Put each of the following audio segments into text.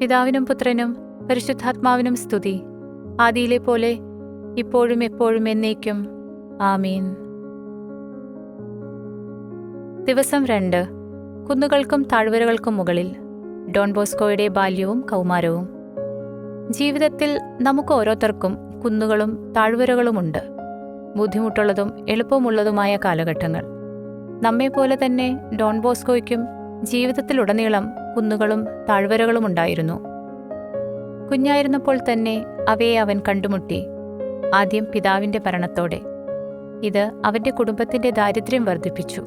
പിതാവിനും പുത്രനും പരിശുദ്ധാത്മാവിനും സ്തുതി. ആദിയിലെ പോലെ ഇപ്പോഴും എപ്പോഴും എന്നേക്കും. ആമീൻ. ദിവസം രണ്ട്. കുന്നുകൾക്കും താഴ്വരകൾക്കും മുകളിൽ ഡോൺ ബോസ്കോയുടെ ബാല്യവും കൗമാരവും. ജീവിതത്തിൽ നമുക്ക് ഓരോരുത്തർക്കും കുന്നുകളും താഴ്വരകളുമുണ്ട് ബുദ്ധിമുട്ടുള്ളതും എളുപ്പമുള്ളതുമായ കാലഘട്ടങ്ങൾ. നമ്മെപ്പോലെ തന്നെ ഡോൺ ബോസ്കോയ്ക്കും ജീവിതത്തിലുടനീളം കുന്നുകളും താഴ്വരകളും ഉണ്ടായിരുന്നു. കുഞ്ഞായിരുന്നപ്പോൾ തന്നെ അവയെ അവൻ കണ്ടുമുട്ടി. ആദ്യം പിതാവിന്റെ ഭരണത്തോടെ ഇത് അവന്റെ കുടുംബത്തിന്റെ ദാരിദ്ര്യം വർദ്ധിപ്പിച്ചു.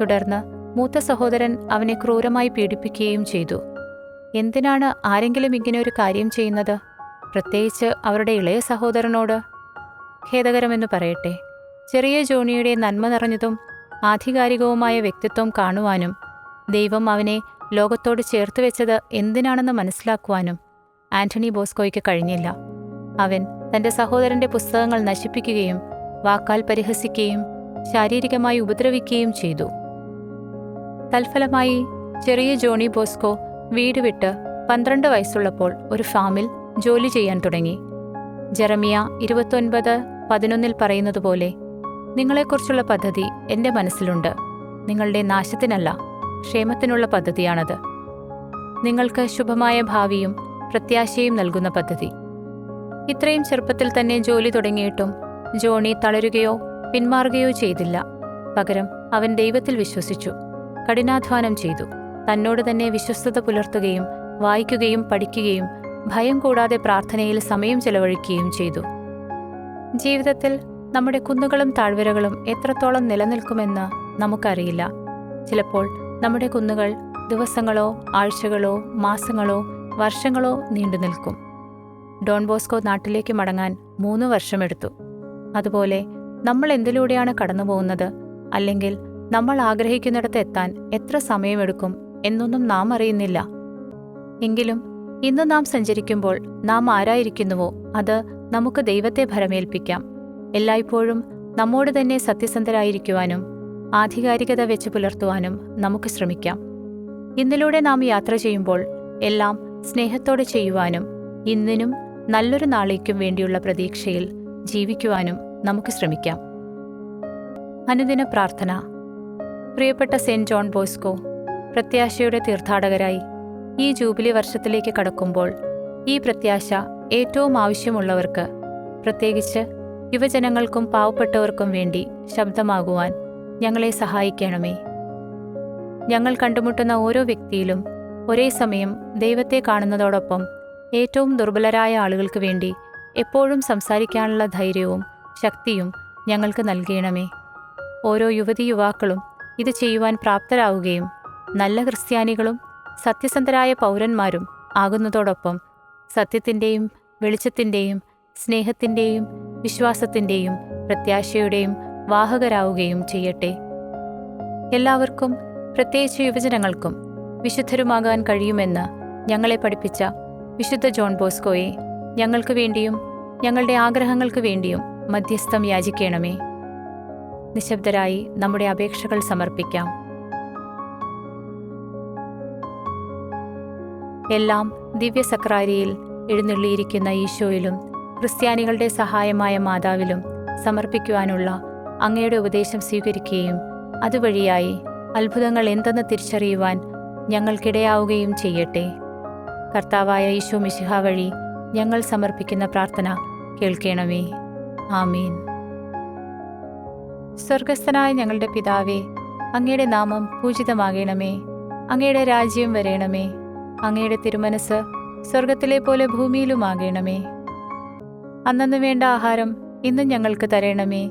തുടർന്ന് മൂത്ത സഹോദരൻ അവനെ ക്രൂരമായി പീഡിപ്പിക്കുകയും ചെയ്തു. എന്തിനാണ് ആരെങ്കിലും ഇങ്ങനെ ഒരു കാര്യം ചെയ്യുന്നത്? പ്രത്യേകിച്ച് അവരുടെ ഇളയ സഹോദരനോട്. ഖേദകരമെന്ന് പറയട്ടെ. ചെറിയ ജോണിയുടെ നന്മ നിറഞ്ഞതും ആധികാരികവുമായ വ്യക്തിത്വം കാണുവാനും ദൈവം അവനെ ലോകത്തോട് ചേർത്ത് വെച്ചത് എന്തിനാണെന്ന് മനസ്സിലാക്കുവാനും ആന്റണി ബോസ്കോയ്ക്ക് കഴിഞ്ഞില്ല. അവൻ തന്റെ സഹോദരന്റെ പുസ്തകങ്ങൾ നശിപ്പിക്കുകയും വാക്കാൽ പരിഹസിക്കുകയും ശാരീരികമായി ഉപദ്രവിക്കുകയും ചെയ്തു. തൽഫലമായി ചെറിയ ജോണി ബോസ്കോ വീട് വിട്ട് പന്ത്രണ്ട് വയസ്സുള്ളപ്പോൾ ഒരു ഫാമിൽ ജോലി ചെയ്യാൻ തുടങ്ങി. ജെറമിയ ഇരുപത്തൊൻപത് പതിനൊന്നിൽ പറയുന്നതുപോലെ നിങ്ങളെക്കുറിച്ചുള്ള പദ്ധതി എന്റെ മനസ്സിലുണ്ട്. നിങ്ങളുടെ നാശത്തിനല്ല ക്ഷേമത്തിനുള്ള പദ്ധതിയാണത്. നിങ്ങൾക്ക് ശുഭമായ ഭാവിയും പ്രത്യാശയും നൽകുന്ന പദ്ധതി. ഇത്രയും ചെറുപ്പത്തിൽ തന്നെ ജോലി തുടങ്ങിയിട്ടും ജോണി തളരുകയോ പിന്മാറുകയോ ചെയ്തില്ല. പകരം അവൻ ദൈവത്തിൽ വിശ്വസിച്ചു. കഠിനാധ്വാനം ചെയ്തു. തന്നോട് തന്നെ വിശ്വസ്തത പുലർത്തുകയും വായിക്കുകയും പഠിക്കുകയും ഭയം കൂടാതെ പ്രാർത്ഥനയിൽ സമയം ചെലവഴിക്കുകയും ചെയ്തു. ജീവിതത്തിൽ നമ്മുടെ കുന്നുകളും താഴ്വരകളും എത്രത്തോളം നിലനിൽക്കുമെന്ന് നമുക്കറിയില്ല. ചിലപ്പോൾ നമ്മുടെ കുന്നുകൾ ദിവസങ്ങളോ ആഴ്ചകളോ മാസങ്ങളോ വർഷങ്ങളോ നീണ്ടു നിൽക്കും. ഡോൺ ബോസ്കോ നാട്ടിലേക്ക് മടങ്ങാൻ മൂന്ന് വർഷമെടുത്തു. അതുപോലെ നമ്മൾ എന്തിലൂടെയാണ് കടന്നു പോകുന്നത് അല്ലെങ്കിൽ നമ്മൾ ആഗ്രഹിക്കുന്നിടത്ത് എത്താൻ എത്ര സമയമെടുക്കും എന്നൊന്നും നാം അറിയുന്നില്ല. എങ്കിലും ഇന്ന് നാം സഞ്ചരിക്കുമ്പോൾ നാം ആരായിരിക്കുന്നുവോ അത് നമുക്ക് ദൈവത്തെ ഭരമേൽപ്പിക്കാം. എല്ലായ്പ്പോഴും നമ്മോട് തന്നെ സത്യസന്ധരായിരിക്കുവാനും ആധികാരികത വെച്ച് പുലർത്തുവാനും നമുക്ക് ശ്രമിക്കാം. ഇന്നിലൂടെ നാം യാത്ര ചെയ്യുമ്പോൾ എല്ലാം സ്നേഹത്തോടെ ചെയ്യുവാനും ഇന്നിനും നല്ലൊരു നാളേക്കും വേണ്ടിയുള്ള പ്രതീക്ഷയിൽ ജീവിക്കുവാനും നമുക്ക് ശ്രമിക്കാം. അനുദിന പ്രാർത്ഥന. പ്രിയപ്പെട്ട സെന്റ് ജോൺ ബോസ്കോ പ്രത്യാശയുടെ തീർത്ഥാടകരായി ഈ ജൂബിലി വർഷത്തിലേക്ക് കടക്കുമ്പോൾ ഈ പ്രത്യാശ ഏറ്റവും ആവശ്യമുള്ളവർക്ക് പ്രത്യേകിച്ച് യുവജനങ്ങൾക്കും പാവപ്പെട്ടവർക്കും വേണ്ടി ശബ്ദമാകുവാൻ ഞങ്ങളെ സഹായിക്കണമേ. ഞങ്ങൾ കണ്ടുമുട്ടുന്ന ഓരോ വ്യക്തിയിലും ഒരേ സമയം ദൈവത്തെ കാണുന്നതോടൊപ്പം ഏറ്റവും ദുർബലരായ ആളുകൾക്ക് വേണ്ടി എപ്പോഴും സംസാരിക്കാനുള്ള ധൈര്യവും ശക്തിയും ഞങ്ങൾക്ക് നൽകണമേ. ഓരോ യുവതി യുവാക്കളും ഇത് ചെയ്യുവാൻ പ്രാപ്തരാവുകയും നല്ല ക്രിസ്ത്യാനികളും സത്യസന്ധരായ പൗരന്മാരും ആകുന്നതോടൊപ്പം സത്യത്തിന്റെയും വെളിച്ചത്തിന്റെയും സ്നേഹത്തിന്റെയും വിശ്വാസത്തിന്റെയും പ്രത്യാശയുടെയും വാഹകരാവുകയും ചെയ്യട്ടെ. എല്ലാവർക്കും പ്രത്യേകിച്ച് യുവജനങ്ങൾക്കും വിശുദ്ധരുമാകാൻ കഴിയുമെന്ന് ഞങ്ങളെ പഠിപ്പിച്ച വിശുദ്ധ ജോൺ ബോസ്കോയെ ഞങ്ങൾക്ക് വേണ്ടിയും ഞങ്ങളുടെ ആഗ്രഹങ്ങൾക്ക് വേണ്ടിയും മധ്യസ്ഥം യാചിക്കണമേ. നിശബ്ദരായി നമ്മുടെ അപേക്ഷകൾ സമർപ്പിക്കാം. എല്ലാം ദിവ്യസക്രാരിയിൽ എഴുന്നള്ളിയിരിക്കുന്ന ഈശോയിലും ക്രിസ്ത്യാനികളുടെ സഹായമായ മാതാവിലും സമർപ്പിക്കുവാനുള്ള അങ്ങയുടെ ഉപദേശം സ്വീകരിക്കുകയും അതുവഴിയായി അത്ഭുതങ്ങൾ എന്തെന്ന് തിരിച്ചറിയുവാൻ ഞങ്ങൾക്കിടയാവുകയും ചെയ്യട്ടെ. കർത്താവായ ഈശോ മിശിഹ വഴി ഞങ്ങൾ സമർപ്പിക്കുന്ന പ്രാർത്ഥന കേൾക്കണമേ. ആമീൻ. സ്വർഗസ്ഥനായ ഞങ്ങളുടെ പിതാവേ അങ്ങയുടെ നാമം പൂജിതമാകണമേ. അങ്ങയുടെ രാജ്യം വരേണമേ. അങ്ങയുടെ തിരുമനസ് സ്വർഗത്തിലെ പോലെ ഭൂമിയിലുമാകണമേ. അന്നു വേണ്ട ആഹാരം ഇന്നും ഞങ്ങൾക്ക് തരണമേ.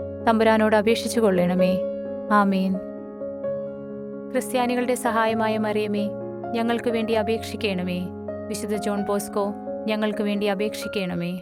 തമ്പുരാനോട് അപേക്ഷിച്ചു കൊള്ളണമേ. ആമീൻ. ക്രിസ്ത്യാനികളുടെ സഹായമായ മറിയമേ ഞങ്ങൾക്ക് വേണ്ടി അപേക്ഷിക്കണമേ. വിശുദ്ധ ജോൺ ബോസ്കോ ഞങ്ങൾക്ക് വേണ്ടി അപേക്ഷിക്കണമേ.